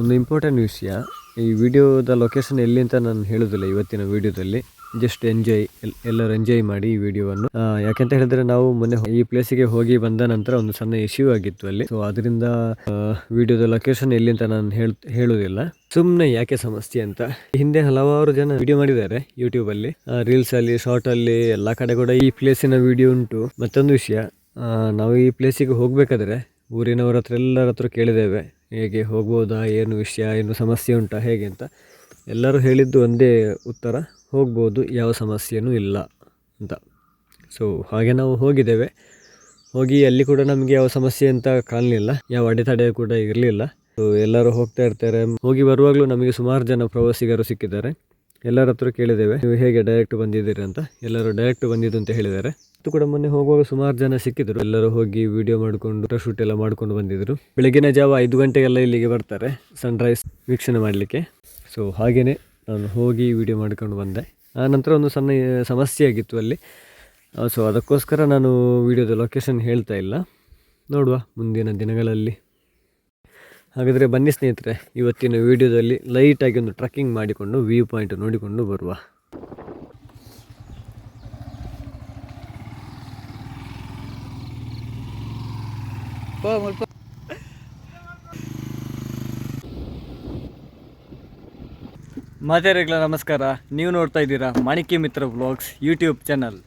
ಒಂದು ಇಂಪಾರ್ಟೆಂಟ್ ವಿಷಯ. ಈ ವಿಡಿಯೋದ ಲೊಕೇಶನ್ ಎಲ್ಲಿ ಅಂತ ನಾನು ಹೇಳೋದಿಲ್ಲ ಇವತ್ತಿನ ವಿಡಿಯೋದಲ್ಲಿ ಜಸ್ಟ್ ಎಂಜಾಯ್ ಎಲ್ಲರೂ ಎಂಜಾಯ್ ಮಾಡಿ ಈ ವಿಡಿಯೋವನ್ನು ಯಾಕೆಂತ ಹೇಳಿದ್ರೆ ನಾವು ಮೊನ್ನೆ ಈ ಪ್ಲೇಸಿಗೆ ಹೋಗಿ ಬಂದ ನಂತರ ಒಂದು ಸಣ್ಣ ಇಶ್ಯೂ ಆಗಿತ್ತು ಅಲ್ಲಿ. ಸೊ ಅದರಿಂದ ವಿಡಿಯೋದ ಲೊಕೇಶನ್ ಎಲ್ಲಿ ಅಂತ ನಾನು ಹೇಳ್, ಹೇಳೋದಿಲ್ಲ. ಸುಮ್ಮನೆ ಯಾಕೆ ಸಮಸ್ಯೆ ಅಂತ. ಹಿಂದೆ ಹಲವಾರು ಜನ ವಿಡಿಯೋ ಮಾಡಿದ್ದಾರೆ ಯೂಟ್ಯೂಬಲ್ಲಿ ಅಲ್ಲಿ. ರೀಲ್ಸ್ ಅಲ್ಲಿ ಶಾರ್ಟ್ ಅಲ್ಲಿ, ಎಲ್ಲಾ ಕಡೆ ಕೂಡ ಈ ಪ್ಲೇಸಿನ ವಿಡಿಯೋ ಉಂಟು. ಮತ್ತೊಂದು ವಿಷಯ ನಾವು ಈ ಪ್ಲೇಸಿಗೆ ಹೋಗ್ಬೇಕಾದ್ರೆ ಊರಿನವರ ಹತ್ರ ಎಲ್ಲರ ಹತ್ರ ಕೇಳಿದ್ದೇವೆ. ಹೇಗೆ ಹೋಗ್ಬೋದಾ, ಏನು ವಿಷಯ, ಏನು ಸಮಸ್ಯೆ ಉಂಟಾ, ಹೇಗೆ ಅಂತ. ಎಲ್ಲರೂ ಹೇಳಿದ್ದು ಒಂದೇ ಉತ್ತರ, ಹೋಗ್ಬೋದು, ಯಾವ ಸಮಸ್ಯೆಯೂ ಇಲ್ಲ ಅಂತ. ಸೊ ಹಾಗೆ ನಾವು ಹೋಗಿದ್ದೇವೆ. ಹೋಗಿ ಅಲ್ಲಿ ಕೂಡ ನಮಗೆ ಯಾವ ಸಮಸ್ಯೆ ಅಂತ ಕಾಣಲಿಲ್ಲ. ಯಾವ ಅಡೆತಡೆ ಕೂಡ ಇರಲಿಲ್ಲ. ಸೊ ಎಲ್ಲರೂ ಹೋಗ್ತಾ ಇರ್ತಾರೆ. ಹೋಗಿ ಬರುವಾಗಲೂ ನಮಗೆ ಸುಮಾರು ಜನ ಪ್ರವಾಸಿಗರು ಸಿಕ್ಕಿದ್ದಾರೆ. ಎಲ್ಲರ ಹತ್ರ ಕೇಳಿದ್ದೇವೆ. ನೀವು ಹೇಗೆ ಡೈರೆಕ್ಟ್ ಬಂದಿದ್ದೀರಿ ಅಂತ. ಎಲ್ಲರೂ ಡೈರೆಕ್ಟ್ ಬಂದಿದ್ದು ಅಂತ ಹೇಳಿದ್ದಾರೆ. ಮತ್ತು ಕೂಡ ಮೊನ್ನೆ ಹೋಗುವಾಗ ಸುಮಾರು ಜನ ಸಿಕ್ಕಿದ್ರು. ಎಲ್ಲರೂ ಹೋಗಿ ವಿಡಿಯೋ ಮಾಡಿಕೊಂಡು ಶೂಟ್ ಎಲ್ಲ ಮಾಡ್ಕೊಂಡು ಬಂದಿದ್ರು. ಬೆಳಗಿನ ಜಾವ ಐದು ಗಂಟೆಗೆಲ್ಲ ಇಲ್ಲಿಗೆ ಬರ್ತಾರೆ. ಸನ್ರೈಸ್ ವೀಕ್ಷಣೆ ಮಾಡಲಿಕ್ಕೆ. ಸೊ ಹಾಗೆಯೇ ನಾನು ಹೋಗಿ ವಿಡಿಯೋ ಮಾಡ್ಕೊಂಡು ಬಂದೆ. ಆ ನಂತರ ಒಂದು ಸಣ್ಣ ಸಮಸ್ಯೆ ಆಗಿತ್ತು ಅಲ್ಲಿ. ಸೊ ಅದಕ್ಕೋಸ್ಕರ ನಾನು ವಿಡಿಯೋದ ಲೊಕೇಶನ್ ಹೇಳ್ತಾ ಇಲ್ಲ. ನೋಡುವ ಮುಂದಿನ ದಿನಗಳಲ್ಲಿ. ಹಾಗಾದರೆ ಬನ್ನಿ ಸ್ನೇಹಿತರೆ, ಇವತ್ತಿನ ವಿಡಿಯೋದಲ್ಲಿ ಲೈಟಾಗಿ ಒಂದು ಟ್ರಕ್ಕಿಂಗ್ ಮಾಡಿಕೊಂಡು ವ್ಯೂ ಪಾಯಿಂಟ್ ನೋಡಿಕೊಂಡು ಬರುವ. ಮಾತೆರೆಗಳ ನಮಸ್ಕಾರ, ನೀವು ನೋಡ್ತಾ ಇದ್ದೀರಾ ಮಾಣಿಕ್ಯ ಮಿತ್ರ ಬ್ಲಾಗ್ಸ್ ಯೂಟ್ಯೂಬ್ ಚಾನಲ್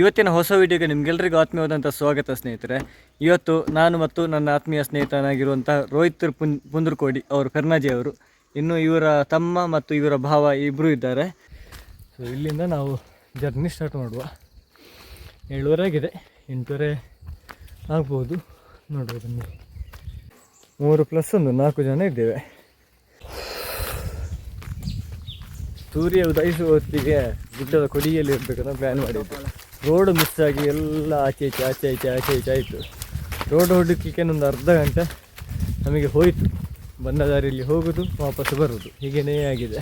ಇವತ್ತಿನ ಹೊಸ ವಿಡಿಯೋಗೆ ನಿಮ್ಗೆಲ್ಲರಿಗೂ ಆತ್ಮೀಯವಾದಂಥ ಸ್ವಾಗತ, ಸ್ನೇಹಿತರೆ. ಇವತ್ತು ನಾನು ಮತ್ತು ನನ್ನ ಆತ್ಮೀಯ ಸ್ನೇಹಿತನಾಗಿರುವಂಥ ರೋಹಿತ್ ಪುನ್, ಪುಂದ್ರಕೋಡಿ ಅವರು ಕರ್ನಾಜಿ ಅವರು, ಇನ್ನು ಇವರ ತಮ್ಮ ಮತ್ತು ಇವರ ಭಾವ ಇಬ್ಬರು ಇದ್ದಾರೆ. ಸೊ ಇಲ್ಲಿಂದ ನಾವು ಜರ್ನಿ ಸ್ಟಾರ್ಟ್ ಮಾಡುವ. ಏಳುವರೆ ಆಗಿದೆ ಎಂಟೂವರೆ ಆಗ್ಬೋದು. ನೋಡ್ಬೋದು ಮೂರು ಪ್ಲಸ್ ಒಂದು, ನಾಲ್ಕು ಜನ ಇದ್ದೇವೆ. ಸೂರ್ಯ ಉದಯಿಸುವ ಹೊತ್ತಿಗೆ ಗುಡ್ಡದ ಕೊಡಿಯಲ್ಲಿ ಇರಬೇಕಂತ ಪ್ಲ್ಯಾನ್ ಮಾಡಿದ್ದು. ರೋಡ್ ಮಿಸ್ ಆಗಿ ಎಲ್ಲ ಆಚೆ ಈಚೆ ಆಚೆ ಈಚೆ ಆಚೆ ಈಚೆ ಆಯಿತು. ರೋಡ್ ಹುಡುಕಿಕೆ ಒಂದು ಅರ್ಧ ಗಂಟೆ ನಮಗೆ ಹೋಯಿತು. ಬಂದ ದಾರಿಯಲ್ಲಿ ಹೋಗೋದು ವಾಪಸ್ ಬರೋದು. ಹೀಗೇನೇ ಆಗಿದೆ.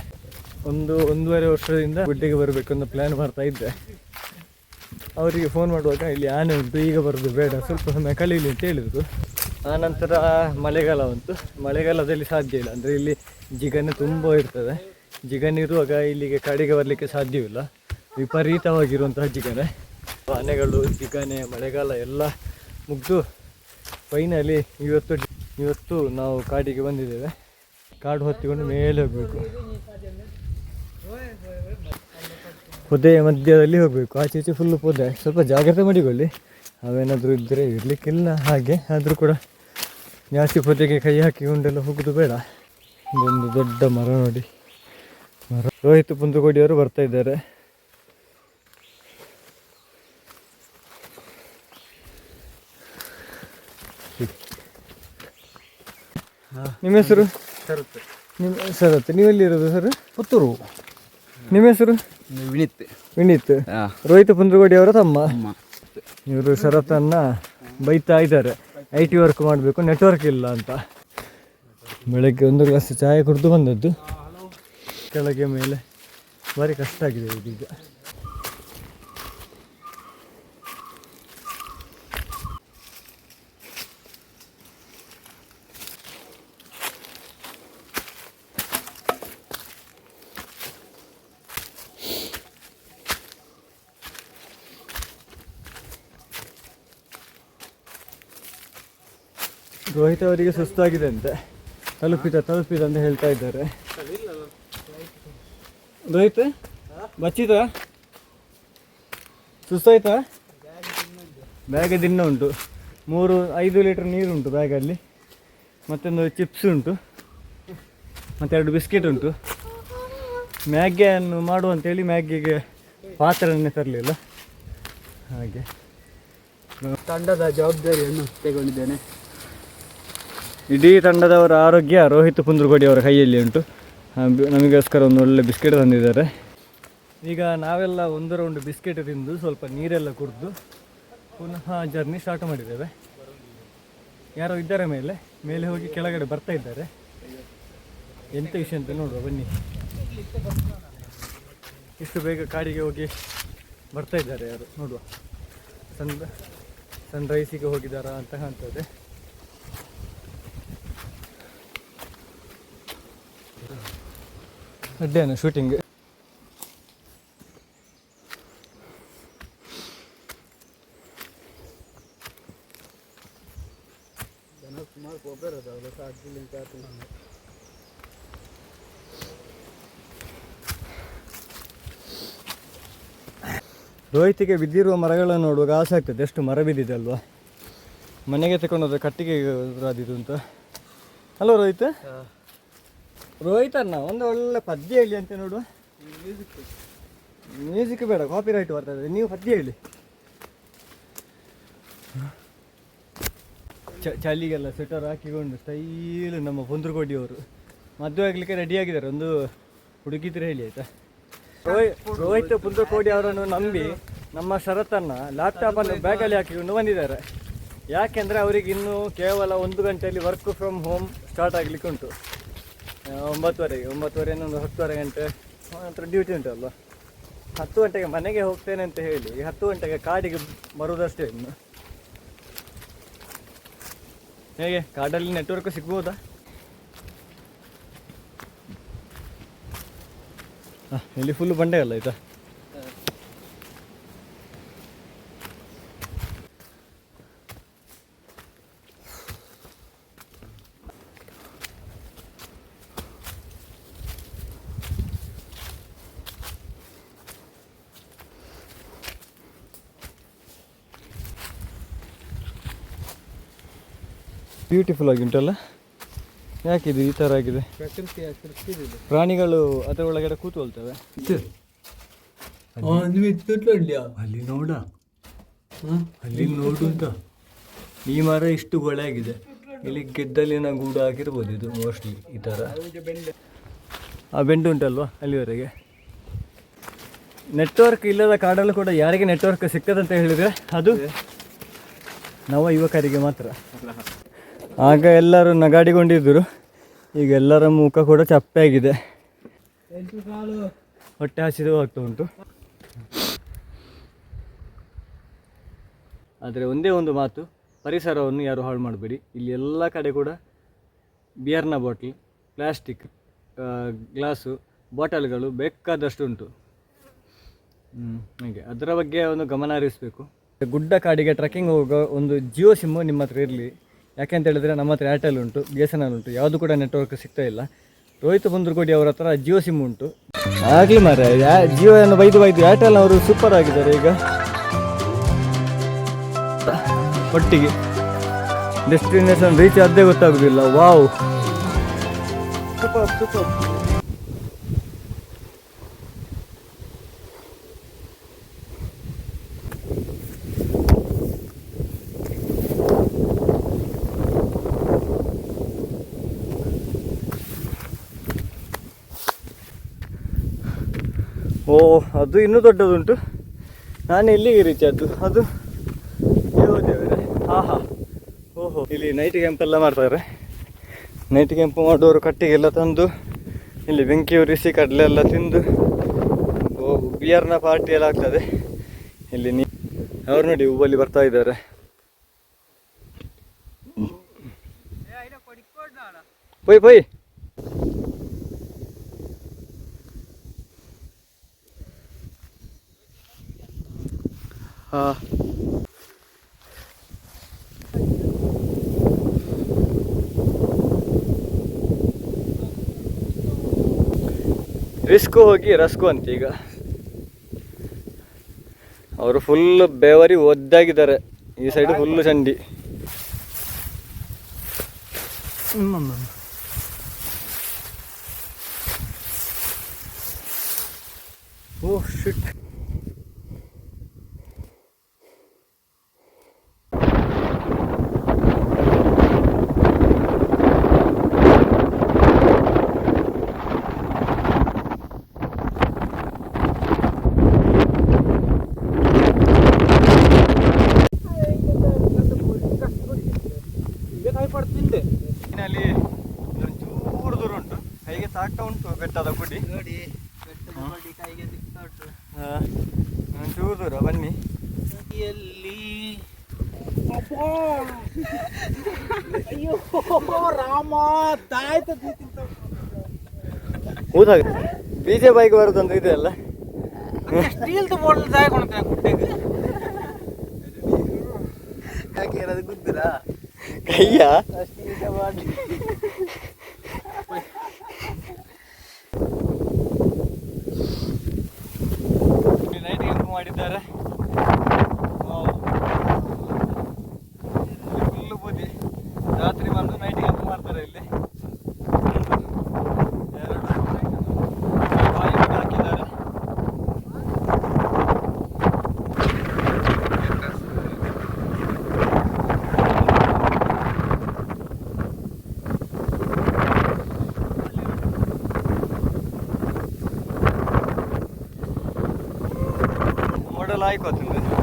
ಒಂದು ಒಂದೂವರೆ ವರ್ಷದಿಂದ ಗುಡ್ಡೆಗೆ ಬರಬೇಕು ಅಂತ ಪ್ಲ್ಯಾನ್ ಮಾಡ್ತಾ ಇದ್ದೆ. ಅವರಿಗೆ ಫೋನ್ ಮಾಡುವಾಗ ಇಲ್ಲಿ ಆನೆ ಉಂಟು, ಈಗ ಬರೋದು ಬೇಡ, ಸ್ವಲ್ಪ ಸಮಯ ಕಳೀಲಿ ಅಂತ ಹೇಳಿದರು. ಆನಂತರ ಮಳೆಗಾಲ ಬಂತು. ಮಳೆಗಾಲದಲ್ಲಿ ಸಾಧ್ಯ ಇಲ್ಲ. ಅಂದರೆ ಇಲ್ಲಿ ಜಿಗನೆ ತುಂಬ ಇರ್ತದೆ. ಜಿಗನ್ ಇರುವಾಗ ಇಲ್ಲಿಗೆ ಕಡೆಗೆ ಬರಲಿಕ್ಕೆ ಸಾಧ್ಯವಿಲ್ಲ. ವಿಪರೀತವಾಗಿರುವಂತಹ ಜಿಗಣೆ. ಆನೆಗಳು ಜಿಗಾನೆ ಮಳೆಗಾಲ ಎಲ್ಲ ಮುಗಿದು ಫೈನಲಿ ಇವತ್ತು ಇವತ್ತು ನಾವು ಕಾಡಿಗೆ ಬಂದಿದ್ದೇವೆ. ಕಾಡು ಹೊತ್ತಿಕೊಂಡು ಮೇಲೆ ಹೋಗಬೇಕು. ಪೊದೆಯ ಮಧ್ಯದಲ್ಲಿ ಹೋಗಬೇಕು. ಆಚೆ ಈಚೆ ಫುಲ್ಲು ಪೊದೆ. ಸ್ವಲ್ಪ ಜಾಗ್ರತೆ ಮಾಡಿಕೊಳ್ಳಿ. ಅವೇನಾದರೂ ಇದ್ದರೆ ಇರಲಿಕ್ಕಿಲ್ಲ ಹಾಗೆ. ಆದರೂ ಕೂಡ ಜಾಸ್ತಿ ಪೊದೆಗೆ ಕೈ ಹಾಕಿಕೊಂಡೆಲ್ಲ ಹೋಗೋದು ಬೇಡ. ಒಂದು ದೊಡ್ಡ ಮರ ನೋಡಿ. ಮರ ರೋಹಿತ್ ಪುಂದುಕೋಡಿಯವರು ಬರ್ತಾ ಇದ್ದಾರೆ. ನಿಮ್ಮ ಹೆಸರು? ನಿಮ್ಮ ಸರತ್ ನೀವೆಲ್ಲಿರೋದು ಸರ್? ಪುತ್ತೂರು. ನಿಮ್ಮ ಹೆಸರು? ವಿನೀತ್. ವಿನೀತ್. ರೋಹಿತ್ ಪುಂದ್ರಗೋಡಿ ಅವರ ತಮ್ಮ. ಇವರು ಶರತನ್ನ ಬೈತಾ ಇದ್ದಾರೆ. ಐ ಟಿ ವರ್ಕ್ ಮಾಡಬೇಕು ನೆಟ್ವರ್ಕ್ ಇಲ್ಲ ಅಂತ. ಬೆಳಗ್ಗೆ ಒಂದು ಗ್ಲಾಸ್ ಚಾಯ ಕುಡಿದು ಬಂದದ್ದು. ಕೆಳಗೆ ಮೇಲೆ ಭಾರಿ ಕಷ್ಟ ಆಗಿದೆ ಇದೀಗ. ರೋಹಿತ್ ಅವರಿಗೆ ಸುಸ್ತಾಗಿದೆ ಅಂತೆ. ತಲುಪಿದ ತಲುಪಿದ ಅಂತ ಹೇಳ್ತಾ ಇದ್ದಾರೆ. ರೋಹಿತ್ ಬಚ್ಚಿದ ಸುಸ್ತಾಯ್ತಾ? ಬ್ಯಾಗ್ ದಿನ ಉಂಟು. ಮೂರು, ಐದು ಲೀಟರ್ ನೀರು ಉಂಟು ಬ್ಯಾಗಲ್ಲಿ. ಮತ್ತೊಂದು ಚಿಪ್ಸ್ ಉಂಟು. ಮತ್ತೆರಡು ಬಿಸ್ಕೆಟ್ ಉಂಟು. ಮ್ಯಾಗಿಯನ್ನು ಮಾಡುವ ಅಂತೇಳಿ ಮ್ಯಾಗಿಗೆ ಪಾತ್ರೆಯನ್ನೇ ತರಲಿಲ್ಲ. ಹಾಗೆ. ತಂಡದ ಜವಾಬ್ದಾರಿಯನ್ನು ತೆಗೊಂಡಿದ್ದೇನೆ ಇಡೀ ತಂಡದವರ ಆರೋಗ್ಯ ರೋಹಿತ್ ಪುಂದ್ರಗೋಡಿ ಅವರ ಕೈಯಲ್ಲಿ ಉಂಟು. ನಮಗೋಸ್ಕರ ಒಂದು ಒಳ್ಳೆ ಬಿಸ್ಕೆಟ್ ತಂದಿದ್ದಾರೆ. ಈಗ ನಾವೆಲ್ಲ ಒಂದು ರೌಂಡ್ ಬಿಸ್ಕೆಟ್ ತಿಂದು ಸ್ವಲ್ಪ ನೀರೆಲ್ಲ ಕುಡಿದು ಪುನಃ ಜರ್ನಿ ಸ್ಟಾರ್ಟ್ ಮಾಡಿದ್ದೇವೆ. ಯಾರೋ ಇದ್ದಾರೆ ಮೇಲೆ ಮೇಲೆ ಹೋಗಿ ಕೆಳಗಡೆ ಬರ್ತಾ ಇದ್ದಾರೆ. ಎಂತ ವಿಷಯ ಅಂತ ನೋಡುವ, ಬನ್ನಿ. ಇಷ್ಟು ಬೇಗ ಕಾಡಿಗೆ ಹೋಗಿ ಬರ್ತಾ ಇದ್ದಾರೆ ಯಾರು, ನೋಡುವ. ಸನ್ ಸನ್ರೈಸಿಗೆ ಹೋಗಿದ್ದಾರಾ ಅಂತ ಕಾಣ್ತದೆ ಅಡ್ಡೇನು ಶೂಟಿಂಗ್ ರೋಹಿತಿಗೆ ಬಿದ್ದಿರುವ ಮರಗಳನ್ನು ನೋಡುವಾಗ ಆಸೆ ಆಗ್ತದೆ. ಎಷ್ಟು ಮರ ಬಿದ್ದಿದೆ ಅಲ್ವಾ? ಮನೆಗೆ ತಗೊಂಡೋದ್ರೆ ಕಟ್ಟಿಗೆ ರಾದಿದು ಅಂತ. ಹಲೋ ರೋಹಿತ್ ರೋಹಿತ್ ಅಣ್ಣ ಒಂದು ಒಳ್ಳೆ ಪದ್ಯ ಹೇಳಿ ಅಂತ ನೋಡುವ. ಮ್ಯೂಸಿಕ್ ಬೇಡ ಕಾಪಿ ರೈಟ್ ಬರ್ತದೆ ನೀವು ಪದ್ಯ ಹೇಳಿ. ಚಳಿಗೆಲ್ಲ ಸ್ವೆಟರ್ ಹಾಕಿಕೊಂಡು ಸ್ಟೈಲ್ ನಮ್ಮ ಪೊಂದ್ರಕೋಡಿಯವರು ಮದುವೆ ಆಗ್ಲಿಕ್ಕೆ ರೆಡಿ ಆಗಿದ್ದಾರೆ. ಒಂದು ಹುಡುಗಿದ್ರೆ ಹೇಳಿ ಆಯ್ತಾ? ರೋಹಿತ್ ಪುಂದ್ರಕೋಡಿ ಅವರನ್ನು ನಂಬಿ ನಮ್ಮ ಶರತ್ತನ್ನು ಲ್ಯಾಪ್ಟಾಪನ್ನು ಬ್ಯಾಗಲ್ಲಿ ಹಾಕಿಕೊಂಡು ಬಂದಿದ್ದಾರೆ. ಯಾಕೆಂದರೆ ಅವರಿಗೆ ಇನ್ನೂ ಕೇವಲ ಒಂದು ಗಂಟೆಯಲ್ಲಿ ವರ್ಕ್ ಫ್ರಮ್ ಹೋಮ್ ಸ್ಟಾರ್ಟ್ ಆಗಲಿಕ್ಕೆ ಉಂಟು ಒಂಬತ್ತುವರೆಗೆ ಒಂಬತ್ತುವರೆ ಒಂದು ಹತ್ತುವರೆ ಗಂಟೆ ನಂತರ ಡ್ಯೂಟಿ ಉಂಟಲ್ಲ ಹತ್ತು ಗಂಟೆಗೆ ಮನೆಗೆ ಹೋಗ್ತೇನೆ ಅಂತ ಹೇಳಿ ಹತ್ತು ಗಂಟೆಗೆ ಕಾಡಿಗೆ ಬರುವುದಷ್ಟೇ ಇನ್ನು. ಹೇಗೆ, ಕಾಡಲ್ಲಿ ನೆಟ್ವರ್ಕ್ ಸಿಗ್ಬೋದಾ? ಇಲ್ಲಿ ಫುಲ್ ಬಂಡೆ ಅಲ್ಲ ಆಯ್ತಾ? ಬ್ಯೂಟಿಫುಲ್ ಆಗಿ ಉಂಟಲ್ಲ ಯಾಕಿದು ಈ ಥರ ಆಗಿದೆ? ಪ್ರಾಣಿಗಳು ಅದರ ಒಳಗಡೆ ಕೂತ್ಕೊಳ್ತವೆ. ಅಲ್ಲಿ ನೋಡ. ಅಲ್ಲಿ ನೋಡು ಅಂತ. ಈ ಮರ ಇಷ್ಟು ಗೊಳೆ ಆಗಿದೆ. ಇಲ್ಲಿ ಗೆದ್ದಲಿನ ಗೂಡು ಆಗಿರ್ಬೋದು ಇದು ಮೋಸ್ಟ್ಲಿ ಈ ಥರ ಆ ಬೆಂಡು ಉಂಟಲ್ವಾ ಅಲ್ಲಿವರೆಗೆ? ನೆಟ್ವರ್ಕ್ ಇಲ್ಲದ ಕಾಡಲ್ಲೂ ಕೂಡ ಯಾರಿಗೆ ನೆಟ್ವರ್ಕ್ ಸಿಕ್ಕದಂತ ಹೇಳಿದರೆ ಅದು ನವ ಯುವಕರಿಗೆ ಮಾತ್ರ. ಆಗ ಎಲ್ಲರೂ ನಗಾಡಿಕೊಂಡಿದ್ದರು. ಈಗ ಎಲ್ಲರ ಮುಖ ಕೂಡ ಚಪ್ಪೆ ಆಗಿದೆ ಹೊಟ್ಟೆ ಹಸಿದು ಆಗ್ತಾ ಉಂಟು. ಆದರೆ ಒಂದೇ ಒಂದು ಮಾತು, ಪರಿಸರವನ್ನು ಯಾರು ಹಾಳು ಮಾಡಬೇಡಿ. ಇಲ್ಲಿ ಎಲ್ಲ ಕಡೆ ಕೂಡ ಬಿಯರ್ನ ಬಾಟ್ಲ್, ಪ್ಲಾಸ್ಟಿಕ್ ಗ್ಲಾಸು, ಬಾಟಲ್ಗಳು ಬೇಕಾದಷ್ಟು ಉಂಟು. ಹಾಗೆ. ಅದರ ಬಗ್ಗೆ ಒಂದು ಗಮನ ಹರಿಸಬೇಕು. ಗುಡ್ಡ ಕಾಡಿಗೆ ಟ್ರೆಕ್ಕಿಂಗ್ ಹೋಗೋ ಒಂದು ಜಿಯೋ ಸಿಮ್ಮು ನಿಮ್ಮ ಹತ್ರ ಇರಲಿ. ಯಾಕೆಂತ ಹೇಳಿದ್ರೆ ನಮ್ಮ ಹತ್ರ ಏರ್ಟೆಲ್ ಉಂಟು ಬಿ ಎಸ್ ಎನ್ ಎಲ್ ಉಂಟು, ಯಾವುದು ಕೂಡ ನೆಟ್ವರ್ಕ್ ಸಿಗ್ತಾ ಇಲ್ಲ. ರೋಹಿತ್ ಬಂದ್ರಕೋಡಿ ಅವರ ಹತ್ರ ಜಿಯೋ ಸಿಮ್ ಉಂಟು. ಆಗಲಿ ಮಾರ ಜಿಯೋ ಅನ್ನು ಬೈದು ಬೈದು ಏರ್ಟೆಲ್ ಅವರು ಸೂಪರ್ ಆಗಿದ್ದಾರೆ ಈಗ. ಒಟ್ಟಿಗೆ. ಡೆಸ್ಟಿನೇಷನ್ ರೀಚ್ ಅದೇ ಗೊತ್ತಾಗುದಿಲ್ಲ. ವಾವ್ ಸೂಪರ್ ಸೂಪರ್ ಅದು ಇನ್ನೂ ದೊಡ್ಡದುಂಟು. ನಾನು ಎಲ್ಲಿಗೆ ರೀಚ್ ಆದ್ದು ಅದು ದೇವರೇ ಹಾ ಹಾ ಓಹೋ. ಇಲ್ಲಿ ನೈಟ್ ಕ್ಯಾಂಪ್ ಎಲ್ಲ ಮಾಡ್ತಾರೆ ನೈಟ್ ಕ್ಯಾಂಪ್ ಮಾಡೋರು ಕಟ್ಟಿಗೆಲ್ಲ ತಂದು ಇಲ್ಲಿ ಬೆಂಕಿ ಉರಿಸಿ ಕಡಲೆ ಎಲ್ಲ ತಿಂದು ಬಿಯರ್ನ ಪಾರ್ಟಿ ಎಲ್ಲ ಆಗ್ತದೆ. ಇಲ್ಲಿ ನೀ ಅವ್ರು ನೋಡಿ ಹೂವಲ್ಲಿ ಬರ್ತಾ ಇದ್ದಾರೆ. ಪೊಯ್ ಪೊಯ್. ರಿಸ್ಕು ಹೋಗಿ ರಸ್ಕು ಅಂತ ಈಗ. ಅವರು ಫುಲ್ ಬೆವರಿ ಒದ್ದಾಗಿದ್ದಾರೆ. ಈ ಸೈಡ್. ಫುಲ್ ಚಂಡಿ ಹ್ಮ್. ಓ ಶಿಟ್ ಅಲ್ಲಿ ಒಂಚೂರು ದೂರ ಉಂಟು ಕೈಗೆ ತಾಗ್ತಾ ಉಂಟು ಬೆಟ್ಟದ ಗುಡಿ ನೋಡಿ ಬೆಟ್ಟದ ಬಡಿ ಕೈಗೆ ಸಿಗ್ತಾ ಉಂಟು ಹಾ, ಒಂಚೂರು ದೂರ ಬನ್ನಿ. ಎಲ್ಲಿ ಅಯ್ಯೋ ರಾಮ ತಾಯ್ತ ಬಿ ಜೆ ಬೈಕ್ ಬರೋದೊಂದು ಇದೆ ಅಲ್ಲ ಸ್ಟೀಲ್ದು ಬಾಟಲ್ ತಗೊಂಡ್ರೆ ಗುಡ್ಡೆಗೆ. ಯಾಕೆ ಏನಾದ್ರು ಗುದ್ದಿರಾ? ಕೈಯ? ಸ್ಟೀಲ್ದ ಬಾಟಲ್ ನೈಟ್ 라일 것 같은데?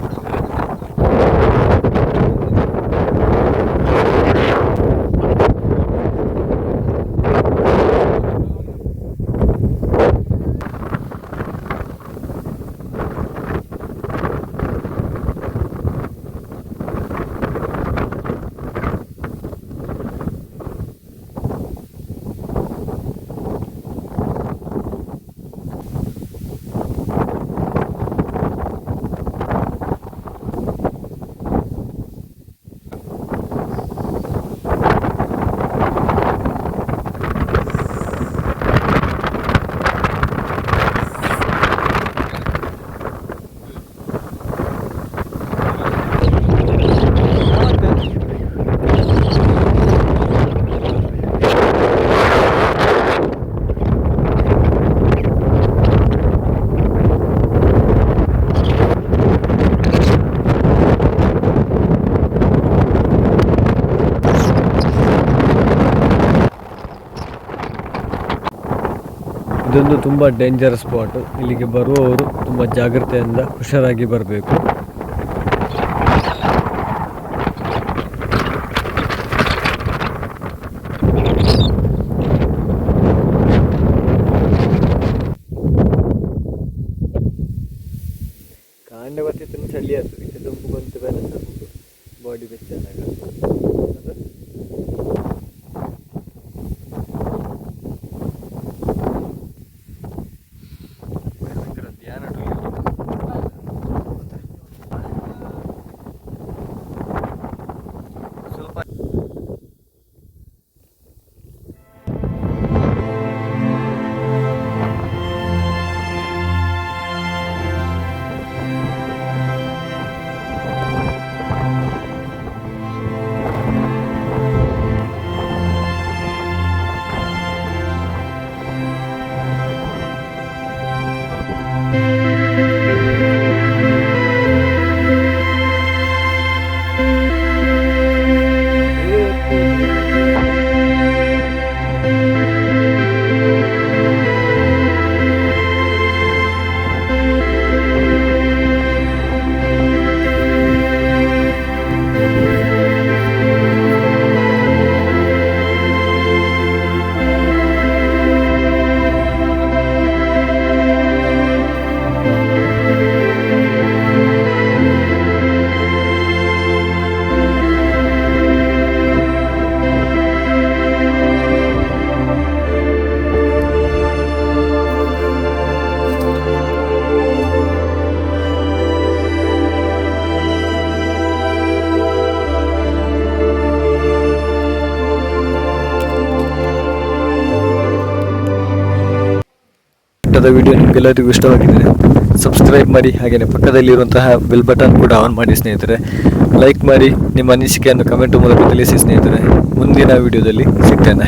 ಇದೊಂದು ತುಂಬಾ ಡೇಂಜರ್ ಸ್ಪಾಟ್ ಇಲ್ಲಿಗೆ ಬರುವವರು ತುಂಬಾ ಜಾಗ್ರತೆಯಿಂದ ಹುಷಾರಾಗಿ ಬರಬೇಕು. ಬೆಟ್ಟದ ವಿಡಿಯೋ ನಿಮಗೆಲ್ಲರಿಗೂ ಇಷ್ಟವಾಗಿದೆ ಸಬ್ಸ್ಕ್ರೈಬ್ ಮಾಡಿ, ಹಾಗೆಯೇ ಪಕ್ಕದಲ್ಲಿರುವಂತಹ ಬೆಲ್ ಬಟನ್ ಕೂಡ ಆನ್ ಮಾಡಿ ಸ್ನೇಹಿತರೆ. ಲೈಕ್ ಮಾಡಿ, ನಿಮ್ಮ ಅನಿಸಿಕೆಯನ್ನು ಕಮೆಂಟ್ ಮೂಲಕ ತಿಳಿಸಿ ಸ್ನೇಹಿತರೆ. ಮುಂದಿನ ವಿಡಿಯೋದಲ್ಲಿ ಸಿಗ್ತೇನೆ.